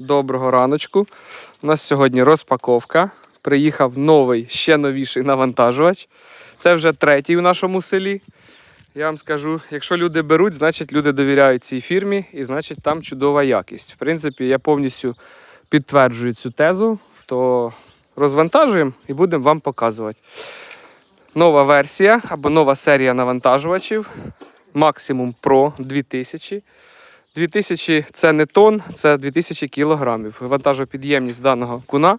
Доброго раночку. У нас сьогодні розпаковка. Приїхав новий, ще новіший навантажувач. Це вже третій у нашому селі. Я вам скажу, якщо люди беруть, значить люди довіряють цій фірмі і значить там чудова якість. В принципі, я повністю підтверджую цю тезу, то розвантажуємо і будемо вам показувати. Нова версія або нова серія навантажувачів. Максимум Pro 2000. 2000 це не тонн, це 2000 кілограмів. Вантажопідємність даного куна.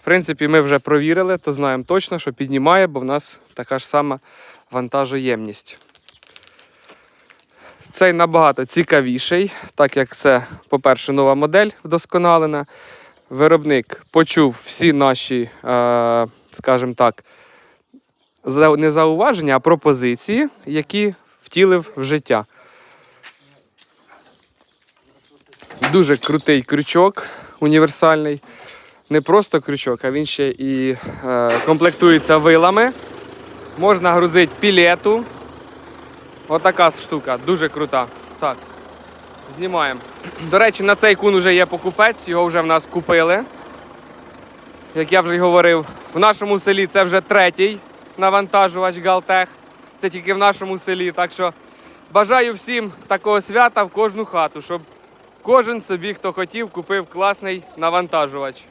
В принципі, ми вже провірили, то знаємо точно, що піднімає, бо в нас така ж сама вантажоємність. Цей набагато цікавіший, так як це, по-перше, нова модель вдосконалена. Виробник почув всі наші, е, скажімо так, не зауваження, а пропозиції, які втілив в життя. Дуже крутий крючок універсальний. Не просто крючок, а він ще і е, комплектується вилами. Можна грузити пілету. Отака штука, дуже крута. Так, знімаємо. До речі, на цей кун вже є покупець, його вже в нас купили. Як я вже й говорив, в нашому селі це вже третій навантажувач Галтех. Це тільки в нашому селі. Так що бажаю всім такого свята в кожну хату, щоб Кожен собі, хто хотів, купив класний навантажувач.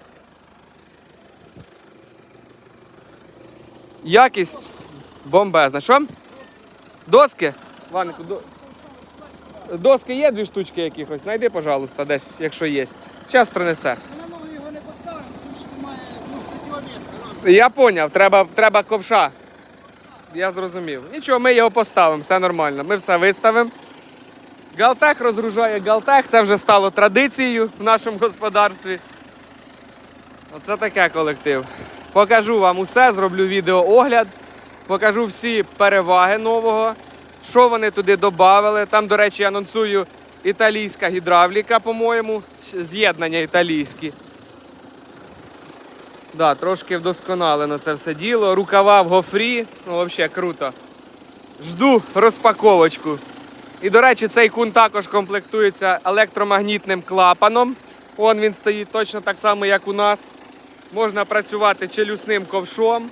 Якість бомбезна. Що? Доски? Ванику, до... доски є дві штучки якихось. Знайди, пожалуйста, десь, якщо є. Зараз принесе. Його не поставимо, тому що немає ну. Я поняв, треба, треба ковша. Я зрозумів. Нічого, ми його поставимо, все нормально. Ми все виставимо. Галтех розгружає Галтех, це вже стало традицією в нашому господарстві. Оце таке колектив. Покажу вам усе, зроблю відеоогляд, покажу всі переваги нового, що вони туди додали. Там, до речі, анонсую італійська гідравліка, по-моєму, з'єднання італійські. Да, трошки вдосконалено це все діло. Рукава в гофрі. Ну, взагалі круто. Жду розпаковочку. І, до речі, цей кун також комплектується електромагнітним клапаном. Он він стоїть точно так само, як у нас. Можна працювати челюсним ковшом.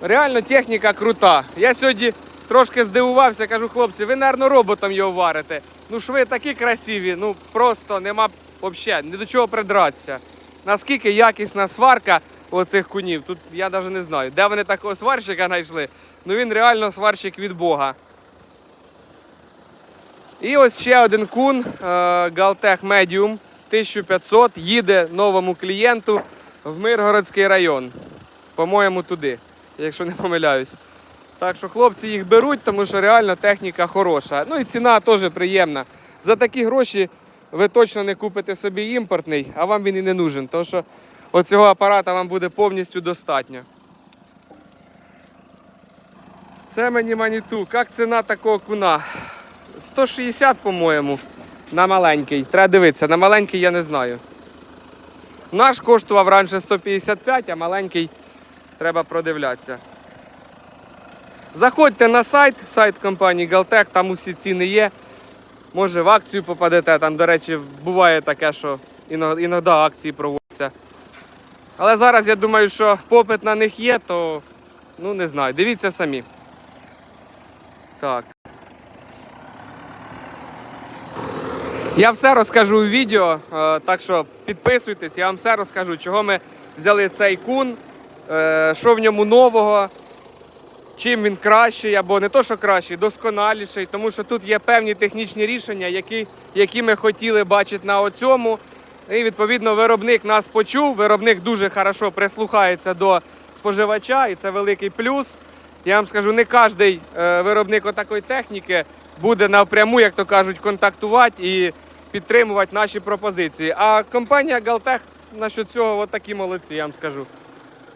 Реально техніка крута. Я сьогодні трошки здивувався, кажу, хлопці, ви, мабуть, роботом його варите. Ну, шви такі красиві, ну просто нема взагалі ні до чого придратися. Наскільки якісна сварка оцих кунів, тут я навіть не знаю, де вони такого сварщика знайшли. Ну він реально сварщик від Бога. І ось ще один кун е, Galtech Medium 1500 їде новому клієнту в Миргородський район. По-моєму, туди, якщо не помиляюсь. Так що хлопці їх беруть, тому що реально техніка хороша. Ну і ціна теж приємна. За такі гроші ви точно не купите собі імпортний, а вам він і не нужен. Тому що оцього апарата вам буде повністю достатньо. Це мені маніту. Як ціна такого куна? 160, по-моєму, на маленький. Треба дивитися, на маленький я не знаю. Наш коштував раніше 155, а маленький треба продивлятися. Заходьте на сайт, сайт компанії Galtech, там усі ціни є. Може в акцію попадете. Там, до речі, буває таке, що іно- іноді акції проводяться. Але зараз я думаю, що попит на них є, то ну не знаю. Дивіться самі. Так. Я все розкажу у відео, е, так що підписуйтесь, я вам все розкажу, чого ми взяли цей кун, е, що в ньому нового, чим він кращий, або не то, що кращий, досконаліший, тому що тут є певні технічні рішення, які, які ми хотіли бачити на оцьому. І відповідно виробник нас почув. Виробник дуже хорошо прислухається до споживача, і це великий плюс. Я вам скажу, не кожен виробник отакої техніки буде напряму, як то кажуть, контактувати і підтримувати наші пропозиції. А компанія Galtech насчет цього от такі молодці, я вам скажу.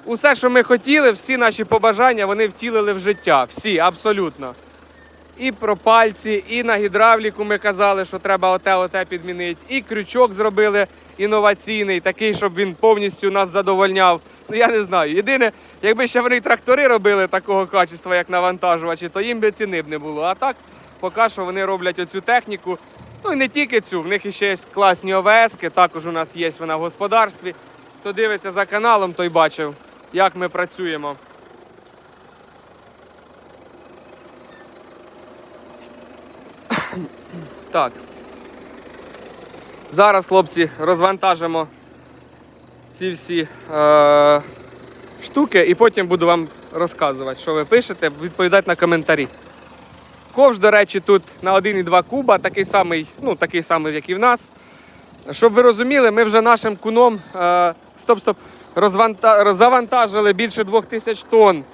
Усе, що ми хотіли, всі наші побажання вони втілили в життя. Всі, абсолютно. І про пальці, і на гідравліку ми казали, що треба оте, оте підмінити. І крючок зробили інноваційний, такий, щоб він повністю нас задовольняв. Ну я не знаю. Єдине, якби ще вони трактори робили такого качества, як навантажувачі, то їм би ціни б не було. А так, поки що вони роблять оцю техніку. Ну і не тільки цю, в них ще є класні ОВСки, також у нас є вона в господарстві. Хто дивиться за каналом, той бачив, як ми працюємо. Так. Зараз, хлопці, розвантажимо ці всі е, штуки і потім буду вам розказувати, що ви пишете, відповідати на коментарі. Ковш, до речі, тут на 1,2 куба, такий самий, ну, такий самий, як і в нас. Щоб ви розуміли, ми вже нашим куном е, стоп, стоп, розванта... завантажили більше 2000 тонн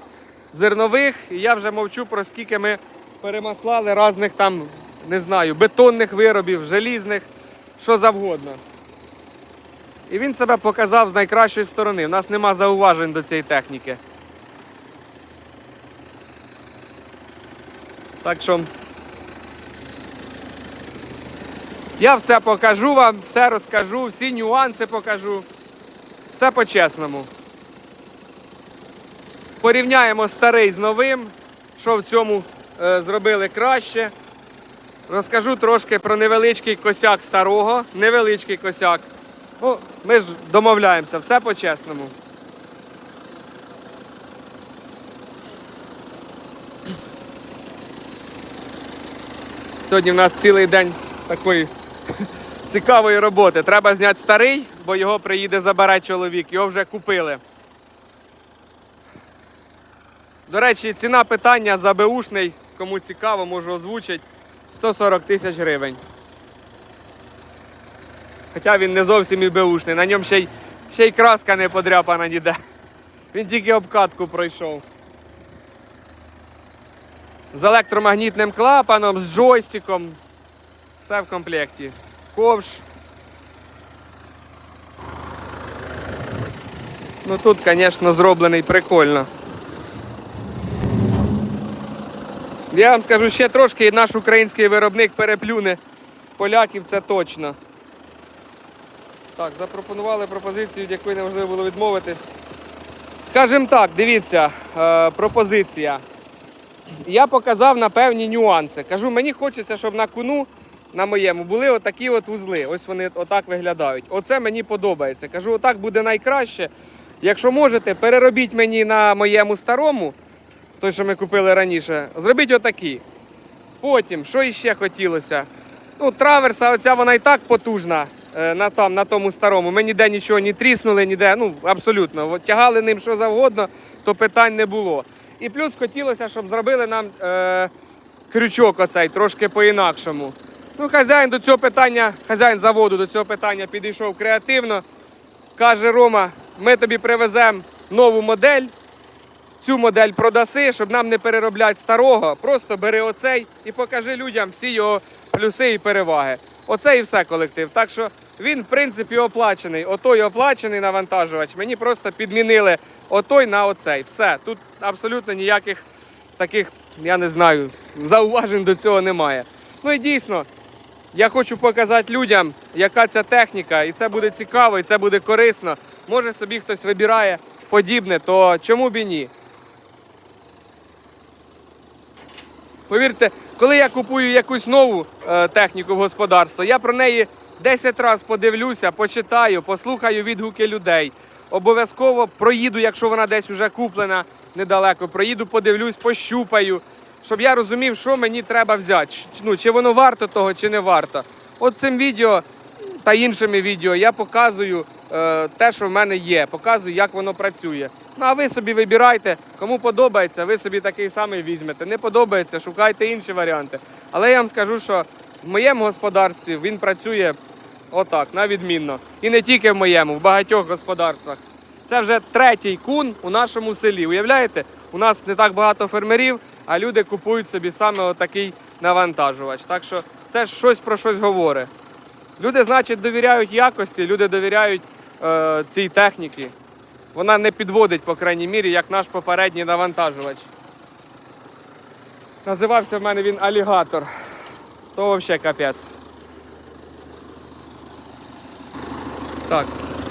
зернових. І я вже мовчу про скільки ми перемаслали різних там, не знаю, бетонних виробів, желізних, що завгодно. І він себе показав з найкращої сторони. У нас нема зауважень до цієї техніки. Так що я все покажу вам, все розкажу, всі нюанси покажу. Все по-чесному. Порівняємо старий з новим, що в цьому е, зробили краще. Розкажу трошки про невеличкий косяк старого, невеличкий косяк. Ну, ми ж домовляємося, все по-чесному. Сьогодні в нас цілий день такої цікавої роботи. Треба зняти старий, бо його приїде забере чоловік. Його вже купили. До речі, ціна питання за беушний, кому цікаво, можу озвучити, 140 тисяч гривень. Хоча він не зовсім і беушний, на ньому ще й, ще й краска не подряпана ніде. Він тільки обкатку пройшов. З електромагнітним клапаном, з джойстиком. Все в комплекті. Ковш. Ну тут, звісно, зроблений прикольно. Я вам скажу ще трошки, і наш український виробник переплюне поляків, це точно. Так, запропонували пропозицію, від якої неможливо було відмовитись. Скажімо так, дивіться, е, пропозиція. Я показав на певні нюанси. Кажу, мені хочеться, щоб на куну на моєму були отакі от вузли. Ось вони отак виглядають. Оце мені подобається. Кажу, отак буде найкраще. Якщо можете, переробіть мені на моєму старому, той, що ми купили раніше, зробіть отакі. Потім, що іще хотілося? Ну, траверса, оця вона і так потужна е, на, там, на тому старому. Ми ніде нічого не тріснули, ніде, ну абсолютно. От, тягали ним що завгодно, то питань не було. І плюс хотілося, щоб зробили нам е, крючок оцей трошки по-інакшому. Ну, хазяїн до цього питання, хазяїн заводу до цього питання підійшов креативно. Каже Рома, ми тобі привеземо нову модель. Цю модель продаси, щоб нам не переробляти старого. Просто бери оцей і покажи людям всі його плюси і переваги. Оце і все колектив. Так що він, в принципі, оплачений. Отой оплачений навантажувач. Мені просто підмінили отой на оцей. Все. Тут абсолютно ніяких таких, я не знаю, зауважень до цього немає. Ну і дійсно, я хочу показати людям, яка ця техніка, і це буде цікаво, і це буде корисно. Може собі хтось вибирає подібне, то чому б і ні? Повірте, коли я купую якусь нову е, техніку в господарство, я про неї 10 разів подивлюся, почитаю, послухаю відгуки людей. Обов'язково проїду, якщо вона десь вже куплена недалеко, проїду, подивлюсь, пощупаю, щоб я розумів, що мені треба взяти. Ну, чи воно варто того, чи не варто. От цим відео та іншими відео я показую е, те, що в мене є, показую, як воно працює. Ну а ви собі вибирайте, кому подобається, ви собі такий самий візьмете. Не подобається, шукайте інші варіанти. Але я вам скажу, що в моєму господарстві він працює отак, на відмінно. І не тільки в моєму, в багатьох господарствах. Це вже третій кун у нашому селі. Уявляєте? У нас не так багато фермерів, а люди купують собі саме отакий навантажувач. Так що це щось про щось говорить. Люди, значить, довіряють якості, люди довіряють е, цій техніці. Вона не підводить, по крайній мірі, як наш попередній навантажувач. Називався в мене він алігатор. То взагалі капець. Так,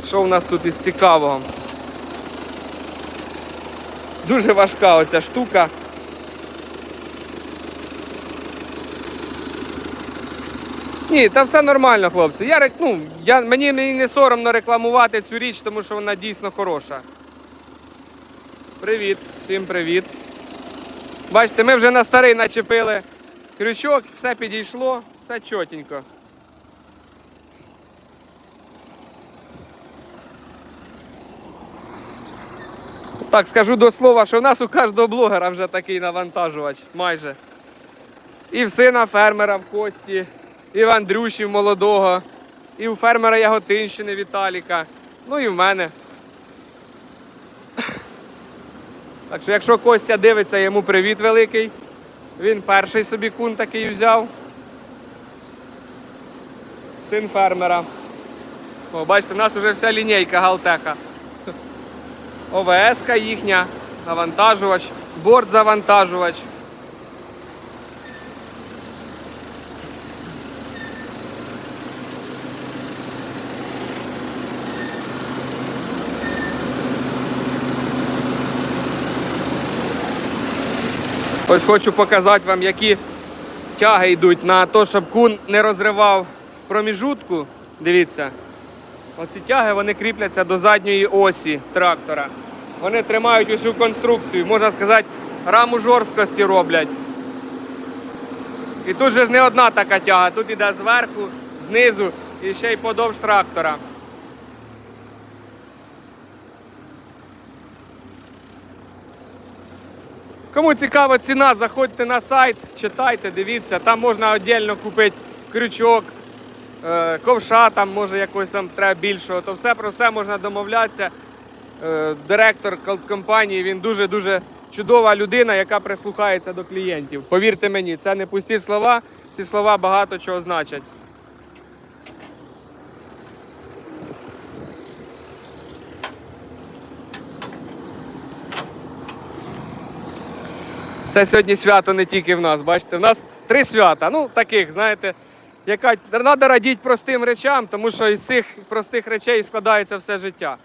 що у нас тут із цікавого? Дуже важка оця штука. Ні, та все нормально, хлопці. Я, ну, я, мені, мені не соромно рекламувати цю річ, тому що вона дійсно хороша. Привіт, всім привіт. Бачите, ми вже на старий начепили крючок, все підійшло, все чотенько. Так, скажу до слова, що в нас у кожного блогера вже такий навантажувач, майже. І в сина фермера в Кості, і в Андрюші в молодого, і у фермера Яготинщини Віталіка, ну і в мене. Так що, якщо Костя дивиться, йому привіт великий. Він перший собі кун такий взяв. Син фермера. О, бачите, в нас вже вся лінійка Галтеха. ОВС їхня, навантажувач, борт-завантажувач. Ось хочу показати вам, які тяги йдуть на те, щоб кун не розривав проміжутку. Дивіться. Оці тяги вони кріпляться до задньої осі трактора. Вони тримають усю конструкцію, можна сказати, раму жорсткості роблять. І тут же ж не одна така тяга, тут іде зверху, знизу і ще й подовж трактора. Кому цікава ціна, заходьте на сайт, читайте, дивіться, там можна віддільно купити крючок, ковша, там може якось там треба більшого, то все про все можна домовлятися. Е, Директор компанії, він дуже-дуже чудова людина, яка прислухається до клієнтів. Повірте мені, це не пусті слова, ці слова багато чого значать. Це сьогодні свято не тільки в нас. Бачите, в нас три свята. Ну, таких, знаєте, яка треба радіти простим речам, тому що із цих простих речей складається все життя.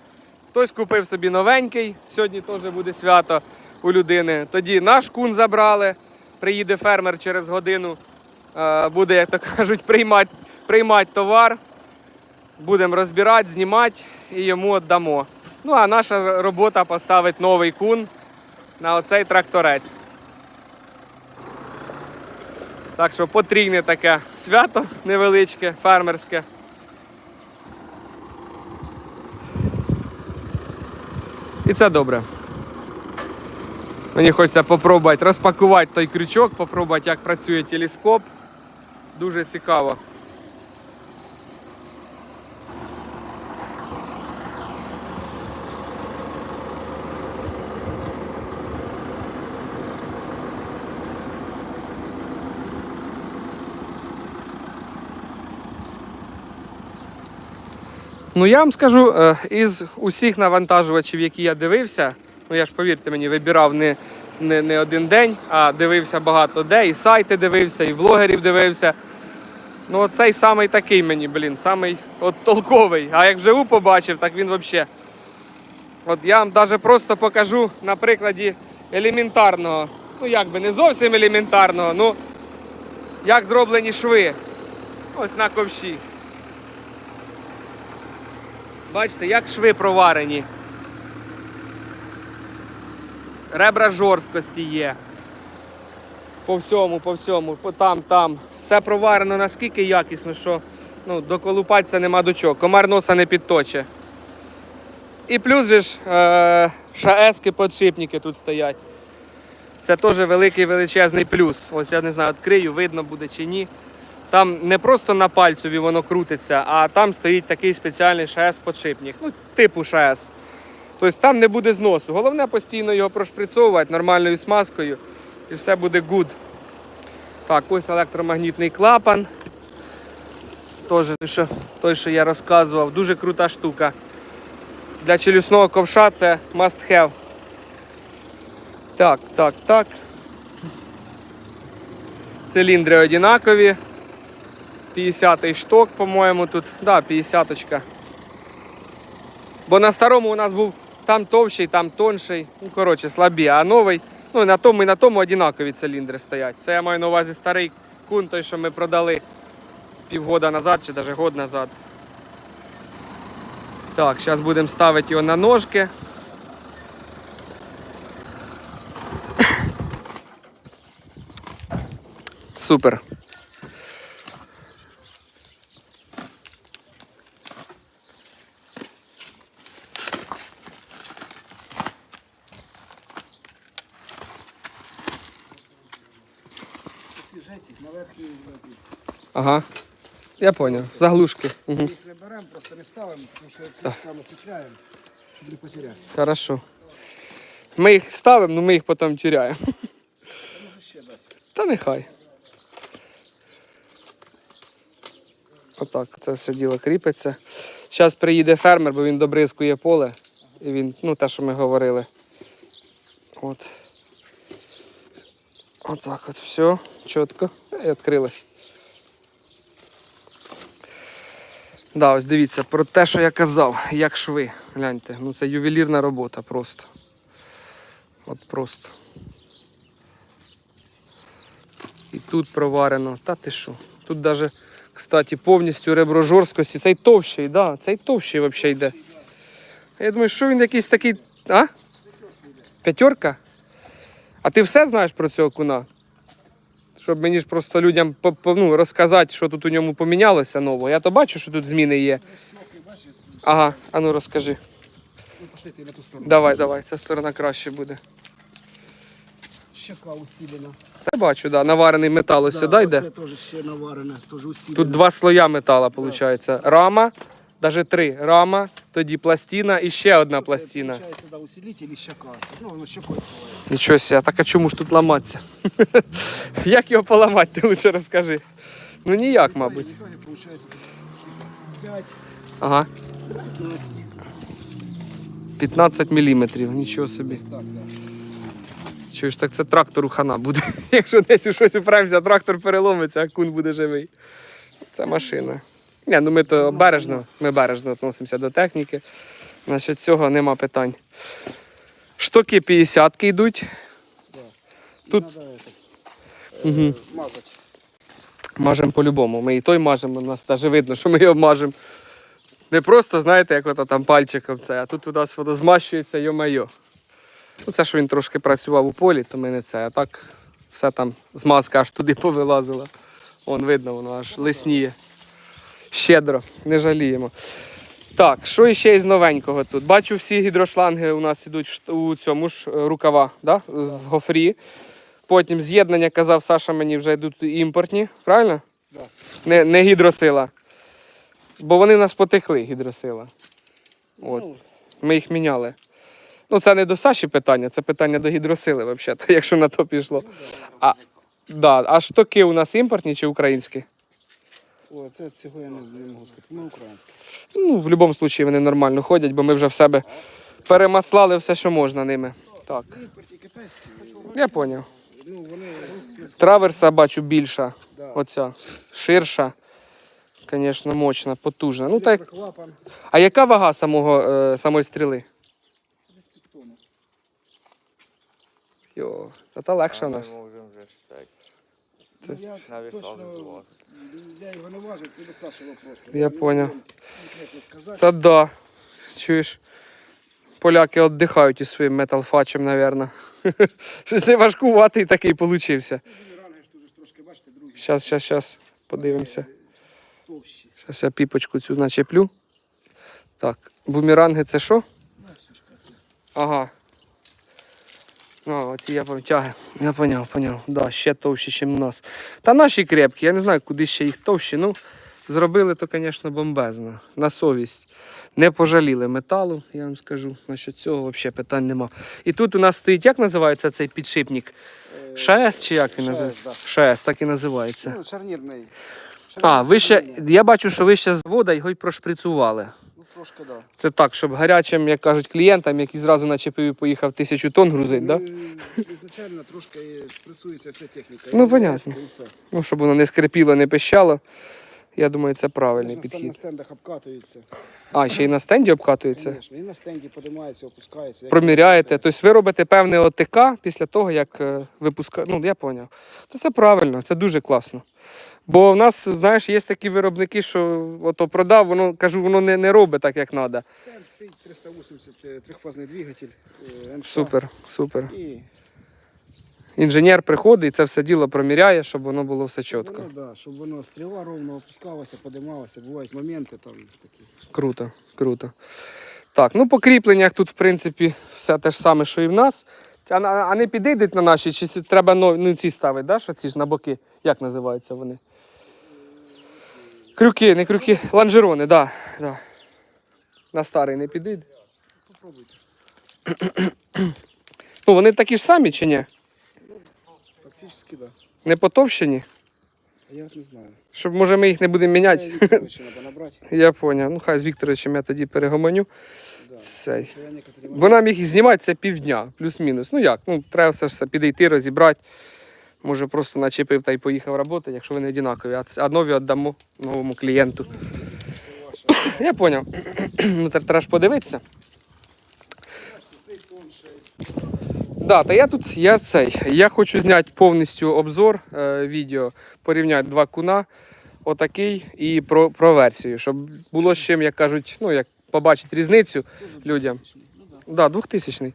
Хтось купив собі новенький, сьогодні теж буде свято у людини. Тоді наш кун забрали, приїде фермер через годину, е, буде, як то кажуть, приймати приймати товар. Будемо розбирати, знімати і йому віддамо. Ну а наша робота поставити новий кун на оцей тракторець. Так що потрійне таке свято невеличке, фермерське. І це добре. Мені хочеться попробувати розпакувати той крючок, попробувати, як працює телескоп. Дуже цікаво. Ну я вам скажу, е, із усіх навантажувачів, які я дивився, ну я ж повірте мені, вибирав не, не, не один день, а дивився багато де, і сайти дивився, і блогерів дивився. Ну, цей самий такий мені, блін, самий от толковий. А як вживу побачив, так він взагалі. От я вам навіть просто покажу на прикладі елементарного. Ну, як би не зовсім елементарного, ну як зроблені шви. Ось на ковші. Бачите, як шви проварені. Ребра жорсткості є. По всьому, по всьому, по там, там. Все проварено наскільки якісно, що ну, доколупатися нема до чого. Комар носа не підточе. І плюс же ж е, шаески подшипники тут стоять. Це теж великий величезний плюс. Ось я не знаю, відкрию, видно буде чи ні. Там не просто на пальцеві воно крутиться, а там стоїть такий спеціальний ШС-подшипник, ну, типу ШС. Тобто там не буде зносу. Головне постійно його прошприцовувати нормальною смазкою і все буде good. Так, ось електромагнітний клапан. Той, що, той, що я розказував, дуже крута штука. Для челюсного ковша це must have. Так, так, так. Циліндри однакові. 50-й шток, по-моєму, тут. Да, 50-очка. Бо на старому у нас був там товщий, там тонший. Ну, коротше, слабі, а новий. Ну, на тому і на тому однакові циліндри стоять. Це я маю на увазі старий кун, той, що ми продали. півгода назад чи навіть год назад. Так, зараз будемо ставити його на ножки. Супер. Ці жеті, на верхній злоті. Ага. Я понял. Заглушки. Угу. Їх не беремо, просто не ставимо, тому що ключками цепляємо, щоб не потеряти. Хорошо. Ми їх ставимо, але ми їх потім теряємо. Може ще дати. Та нехай. Отак, це все діло кріпиться. Зараз приїде фермер, бо він добризкує поле. І він, ну те, що ми говорили. От. Отак от, все, чітко. І відкрилось. Да, ось дивіться, про те, що я казав, як шви. Гляньте, ну це ювелірна робота просто. От просто. І тут проварено. Та ти що? Тут даже, кстати, повністю ребро жорсткості. Цей товщий, да, цей товщий взагалі йде. Я думаю, що він якийсь такий. А? П'ятерка? А ти все знаєш про цього куна? Щоб мені ж просто людям ну, розказати, що тут у ньому помінялося нового. Я то бачу, що тут зміни є. Ага, а ну розкажи. ну пошли ти на ту сторону. Давай, давай, ця сторона краще буде. Щека усилена. Та бачу, да, наварений метал ось сюди йде. Це теж ще наварене, теж усилена. Тут два слоя металу, виходить. Рама, навіть три. Рама, тоді пластина і ще одна пластина. Да, усилитель і щека. Це, Ну, воно. Нічого себе, так а чому ж тут ламатися? Як його поламати, ти лучше розкажи. Ну ніяк, мабуть. В итоге 5, Ага, 15. 15 міліметрів, нічого собі. Десь так, да. Чуєш, так це трактору хана буде. Якщо десь у щось упремся, трактор переломиться, а кун буде живий. Це машина. Ні, ну ми то бережно, ми бережно відносимося до техніки. Значить, цього нема питань. Штоки 50 йдуть. Тут- Угу. мазать. Мажемо по-любому. Ми і той мажемо, у нас навіть видно, що ми його мажемо. Не просто, знаєте, як ото там пальчиком це, а тут у нас воно змащується, йо-майо. Ну, це, що він трошки працював у полі, то ми не це. А так все там змазка аж туди повилазила. Вон видно, воно аж лисніє. Щедро, не жаліємо. Так, що ще із новенького тут? Бачу, всі гідрошланги у нас ідуть у цьому ж е, рукава, да? в гофрі. Потім з'єднання, казав Саша, мені вже йдуть імпортні, правильно? Да. Не, не гідросила. Бо вони нас потекли, гідросила. От. Ну, Ми їх міняли. Ну, це не до Саші питання, це питання до гідросили, взагалі, якщо на то пішло. А, да, а штоки у нас імпортні чи українські? О, це цього я не, не можу сказати. Ми українські. Ну, в будь-якому випадку вони нормально ходять, бо ми вже в себе перемаслали все, що можна ними. Так, я зрозумів. Траверса бачу більша, оця, ширша. Звісно, мощна, потужна. Ну, так, а яка вага самого, е, самої стріли? Йо, та та легша в нас. можемо вже ж так Ну, я його не важив, це до Саші вопрос. Я сказати. Та да. Чуєш? Поляки віддихають із своїм металфачем, мабуть. Щось це важкуватий такий получився. Щас, щас, щас. Подивимося. Товщі. Щас я піпочку цю начеплю. Так, бумеранги це що? Ага. А, оці я тяги. Я поняв, поняв. Да, ще товщі, ніж у нас. Та наші крепкі, я не знаю, куди ще їх товщі. Ну, зробили то, звісно, бомбезно. На совість. Не пожаліли металу, я вам скажу. Насчет цього взагалі питань нема. І тут у нас стоїть, як називається цей підшипник? ШС чи як він називається? да. ШС, так і називається. Ну, шарнірний. А, ви ще, я бачу, що ви ще з вода його й прошприцували. Трошки, да. Це так, щоб гарячим, як кажуть, клієнтам, які зразу начепив і поїхав тисячу тонн грузить, так? Да? Ну, Ізначально трошки шприцується вся техніка. Ну, понятно. Ну, щоб воно не скрипіло, не пищало. Я думаю, це правильний На стен- На стендах обкатується. А, ще й на стенді обкатується. Звісно, і на стенді подимається, опускається. Проміряєте. Тобто ви робите певне ОТК після того, як випускаєте. Ну, я зрозумів. То це правильно, це дуже класно. Бо в нас, знаєш, є такі виробники, що ото продав, воно кажу, воно не, не робить так, як треба. Стенд стоїть 380 е, трьохфазний двигатель. е, НШ. Супер, супер. І Інженер приходить і це все діло проміряє, щоб воно було все чітко. воно, да, щоб воно стріла ровно опускалася, подималася. Бувають моменти там такі. Круто, круто. Так, ну по кріпленнях тут, в принципі, все те ж саме, що і в нас. А, а не підійдуть на наші, чи це треба ну, ну, ці ставити, да? що ці ж на боки? Як називаються вони? Крюки, не крюки, ланжерони, так. Да, да. На старий не підійде. Попробуйте. Ну, вони такі ж самі чи ні? Фактично, да. Не потовщені? Я не знаю. Щоб, може, ми їх не будемо міняти. Я поняв. Ну, хай з Вікторовичем я тоді перегомоню. Да. Цей. Вона міг їх знімати це півдня, плюс-мінус. Ну як? Ну, треба все ж все підійти, розібрати. Може, просто начепив та й поїхав працювати, якщо вони однакові. А нові віддамо новому клієнту. Я зрозумів. ну, треба ж подивитися. Да, та я тут, я цей. Я хочу зняти повністю обзор е, відео, порівняти два куна, отакий і про, про версію, щоб було з чим, як кажуть, ну як побачити різницю людям. Ну. Да, 2000-й.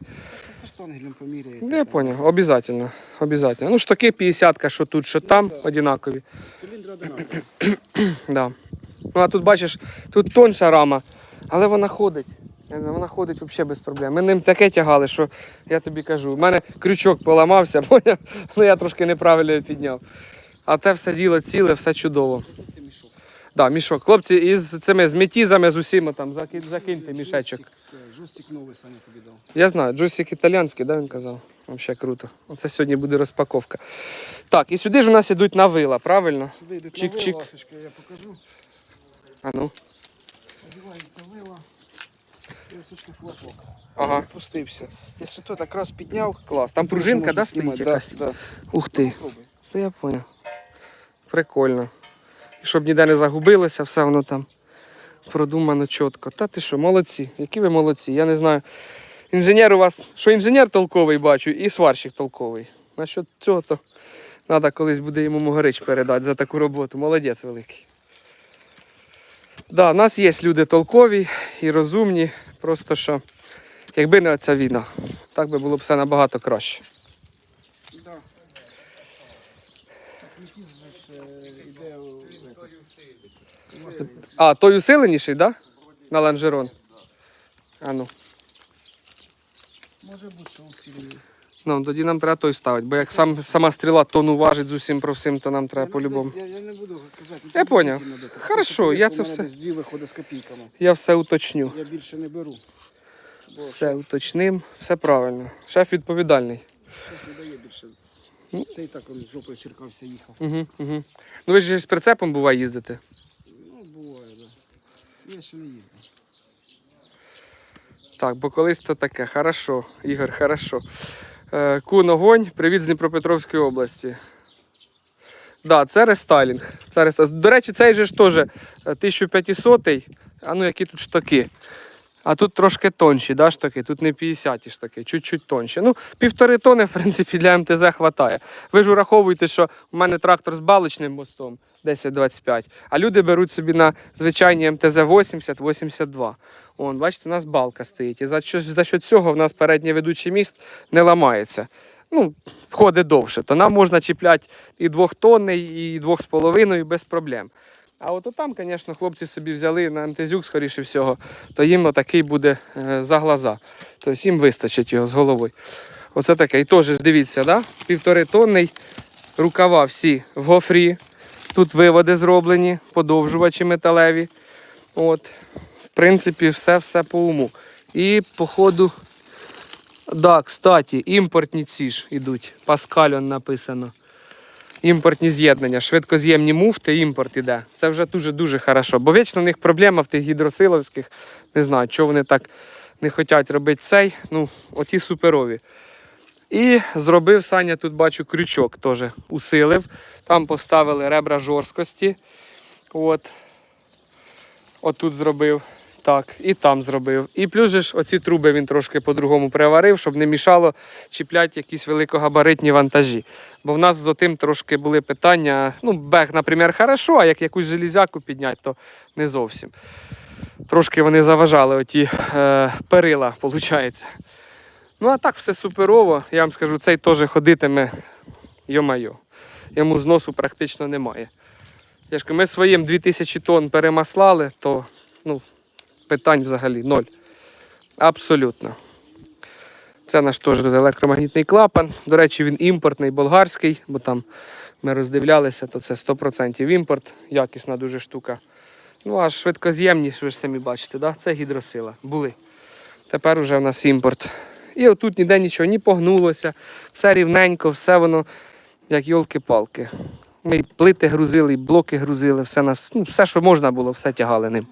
Штангелем поміряєте. Ну, я понял, обязательно. обязательно. Ну, штоки 50 що тут, що там, да. одинакові. Циліндр одинаковий. Да. Ну, а тут бачиш, тут тонша рама, але вона ходить. Вона ходить взагалі без проблем. Ми ним таке тягали, що я тобі кажу, у мене крючок поламався, поняв? ну я трошки неправильно підняв. А те все діло ціле, все чудово. Да, мішок. Хлопці, із цими з метізами, з усіма там, заки- закиньте мішечок. Жостик новий Саня тобі дав. Я знаю, джойстик італійський, да, він казав. Взагалі круто. Оце сьогодні буде розпаковка. Так, і сюди ж у нас ідуть на вила, правильно? Сюди йдуть Чик-чик. на вила, ласочка, я покажу. А ну. Одівається вила. І ось тут флажок. Ага. Опустився. Якщо то так раз підняв, Клас. Там пружинка, да, стоїть якась? Да. Ух ти. Попробуй. Та я поняв. Прикольно. Щоб ніде не загубилося, все воно там продумано чітко. Та ти що, молодці, які ви молодці. Я не знаю. Інженер у вас, що інженер толковий бачу, і сварщик толковий. Насчет цього то треба колись буде йому Могорич передати за таку роботу. Молодець великий. Да, у нас є люди толкові і розумні, просто що якби не оця війна, так би було б все набагато краще. Да. Так, Нікіс же ж е, іде у... этот, А, той усиленіший, так? Да? На ланжерон. А ну. Може бути, що усилений. Ну, тоді нам треба той ставити, бо як сам, сама стріла тонну важить з усім про всім, то нам треба ну, по-любому. Я, я не буду казати. ну, Я поняв. Хорошо, Просто я у це мене все- Десь дві виходить з копійками. Я все уточню. Я більше не беру. Бо Все уточним, все правильно. Шеф відповідальний. шеф не дає більше. Ну. Це і так з жопою черкався, їхав. Угу, угу. Ну ви ж з прицепом буває їздити. Я ще не їздив. Так, бо колись то таке. Хорошо, Ігор, хорошо. Е, Кун огонь, привіт з Дніпропетровської області. Да, це рестайлінг. Це рестайлінг. До речі, цей же ж теж е, 1500 а ну які тут штоки. А тут трошки тонші, да, штоки. Тут не 50 штоки, чуть-чуть тонші. Ну, півтори тони, в принципі, для МТЗ хватає. Ви ж ураховуєте, що у мене трактор з балочним мостом 10-25, а люди беруть собі на звичайні МТЗ 80-82. Вон, бачите, у нас балка стоїть. І за що, за що цього в нас передній ведучий міст не ламається. Ну, входить довше. То нам можна чіпляти і двохтонний, і двох з половиною без проблем. А от там, звісно, хлопці собі взяли на МТЗюк, скоріше всього, то їм отакий буде е, за глаза. Тобто їм вистачить його з головою. Оце таке. І теж дивіться, да? півтори тонний, рукава всі в гофрі. Тут виводи зроблені, подовжувачі металеві. От. В принципі, все-все по уму. І, походу, да, кстати, імпортні ці ж ідуть. Паскальон написано. Імпортні з'єднання, швидкоз'ємні муфти, імпорт іде. Це вже дуже-дуже хорошо. Бо вічно в них проблема в тих гідросиловських. Не знаю, чого вони так не хочуть робити цей. Ну, оті суперові. І зробив Саня, тут бачу, крючок теж усилив. Там поставили ребра жорсткості. От. Отут зробив. Так, і там зробив. І плюс же ж оці труби він трошки по-другому приварив, щоб не мішало чіпляти якісь великогабаритні вантажі. Бо в нас з отим трошки були питання. Ну, бег, наприклад, хорошо, а як якусь железяку підняти, то не зовсім. Трошки вони заважали оті е, перила, виходить. Ну, а так все суперово. Я вам скажу, цей теж ходитиме, йо-майо. Йому зносу практично немає. Я ж кажу, ми своїм 2000 тонн перемаслали, то ну, питань взагалі ноль. Абсолютно. Це наш теж електромагнітний клапан. До речі, він імпортний, болгарський, бо там ми роздивлялися, то це 100% імпорт, якісна дуже штука. Ну, а швидкоз'ємні, ви ж самі бачите, да? це гідросила. Були. Тепер уже в нас імпорт. І отут ніде нічого, ні погнулося, все рівненько, все воно як йолки-палки. Ми і плити грузили, і блоки грузили, все, на, ну, все, що можна було, все тягали ним.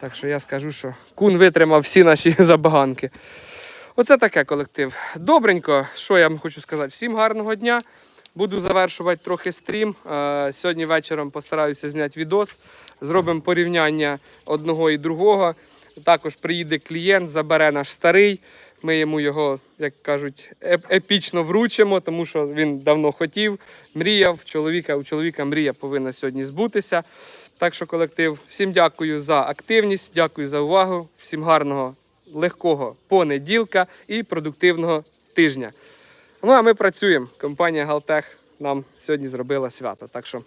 Так що я скажу, що кун витримав всі наші забаганки. Оце таке колектив. Добренько, що я вам хочу сказати? Всім гарного дня. Буду завершувати трохи стрім. Е, Сьогодні вечором постараюся зняти відос. Зробимо порівняння одного і другого. Також приїде клієнт, забере наш старий. Ми йому його, як кажуть, епічно вручимо, тому що він давно хотів, мріяв. Чоловіка, у чоловіка мрія повинна сьогодні збутися. Так що, колектив, всім дякую за активність, дякую за увагу. Всім гарного, легкого понеділка і продуктивного тижня. Ну а ми працюємо. Компанія Галтех нам сьогодні зробила свято. Так що